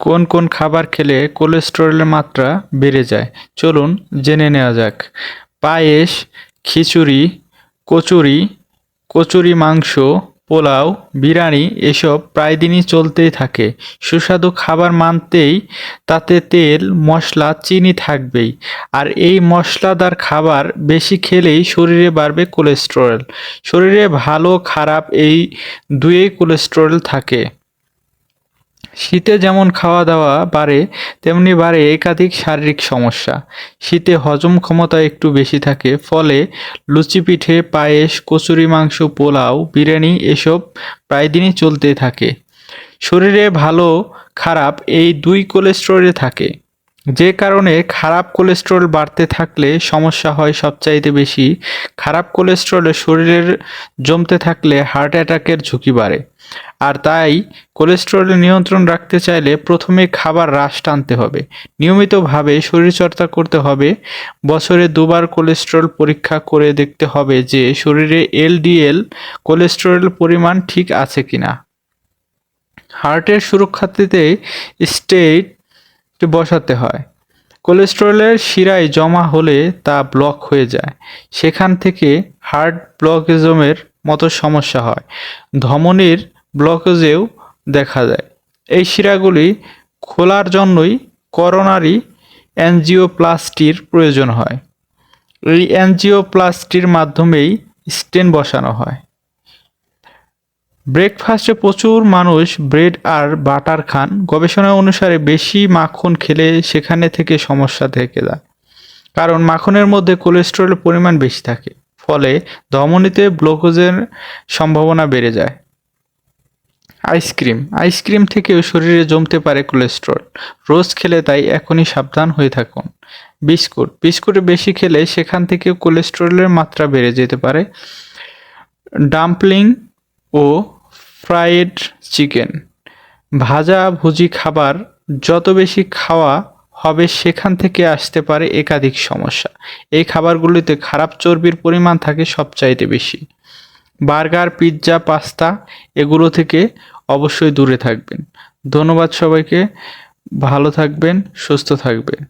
কোন কোন খাবার খেলে কোলেস্টেরলের মাত্রা বেড়ে যায়? চলুন জেনে নেওয়া যাক। পায়েস, খিচুড়ি, কচুরি কচুরি মাংস, পোলাও, বিরিয়ানি এসব প্রায় দিনই চলতেই থাকে। সুস্বাদু খাবার মানতেই তাতে তেল, মশলা, চিনি থাকবেই। আর এই মশলাদার খাবার বেশি খেলেই শরীরে বাড়বে কোলেস্টেরল শরীরে ভালো খারাপ এই দুয়েই কোলেস্টেরল থাকে। শীতে যেমন খাওয়া দাওয়া বাড়ে, তেমনি বাড়ে একাধিক শারীরিক সমস্যা। শীতে হজম ক্ষমতা একটু বেশি থাকে, ফলে লুচি পিঠে, পায়েস, কচুরি, মাংস, পোলাও, বিরিয়ানি এসব প্রায় দিনই চলতে থাকে। শরীরে ভালো, খারাপ এই দুই কোলেস্ট্রলে থাকে। যে কারণে খারাপ কোলেস্টেরল বাড়তে থাকলে সমস্যা হয় সবচাইতে বেশি। খারাপ কোলেস্টেরলে শরীরের জমতে থাকলে হার্ট অ্যাটাকের ঝুঁকি বাড়ে। আর তাই কোলেস্টেরল নিয়ন্ত্রণ রাখতে চাইলে প্রথমে খাবার হ্রাস টানতে হবে। নিয়মিতভাবে শরীরচর্চা করতে হবে। বছরে দুবার কোলেস্টেরল পরীক্ষা করে দেখতে হবে যে শরীরে এলডিএল কোলেস্টেরল পরিমাণ ঠিক আছে কিনা। হার্টের সুরক্ষাতে স্টেট বসাতে হয়। কোলেস্টেরলের শিরায় জমা হলে তা ব্লক হয়ে যায়। সেখান থেকে হার্ট ব্লকেজমের মতো সমস্যা হয়। ধমনির ব্লকেজেও দেখা যায়। এই শিরাগুলি খোলার জন্যই করোনারি অ্যাঞ্জিওপ্লাস্টির প্রয়োজন হয়। এই অ্যাঞ্জিওপ্লাস্টির মাধ্যমেই স্টেন বসানো হয়। ব্রেকফাস্টে প্রচুর মানুষ ব্রেড আর বাটার খান। গবেষণা অনুসারে বেশি মাখন খেলে সেখানে থেকে সমস্যা থেকে যায়। কারণ মাখনের মধ্যে কোলেস্টেরলের পরিমাণ বেশি থাকে। ফলে ধমনীতে গ্লুকোজের সম্ভাবনা বেড়ে যায়। আইসক্রিম। আইসক্রিম থেকেও শরীরে জমতে পারে কোলেস্টেরল রোজ খেলে তাই এখনই সাবধান হয়ে থাকুন। বিস্কুট। বিস্কুটে বেশি খেলে সেখান থেকে কোলেস্টেরলের মাত্রা বেড়ে যেতে পারে। ডাম্পলিং ও ফ্রাইড চিকেন। ভাজা ভুজি খাবার যত বেশি খাওয়া হবে সেখান থেকে আসতে পারে একাধিক সমস্যা। এই খাবারগুলিতে খারাপ চর্বির পরিমাণ থাকে সবচাইতে বেশি। বার্গার, পিৎজা, পাস্তা এগুলো থেকে অবশ্যই দূরে থাকবেন। ধন্যবাদ সবাইকে। ভালো থাকবেন, সুস্থ থাকবেন।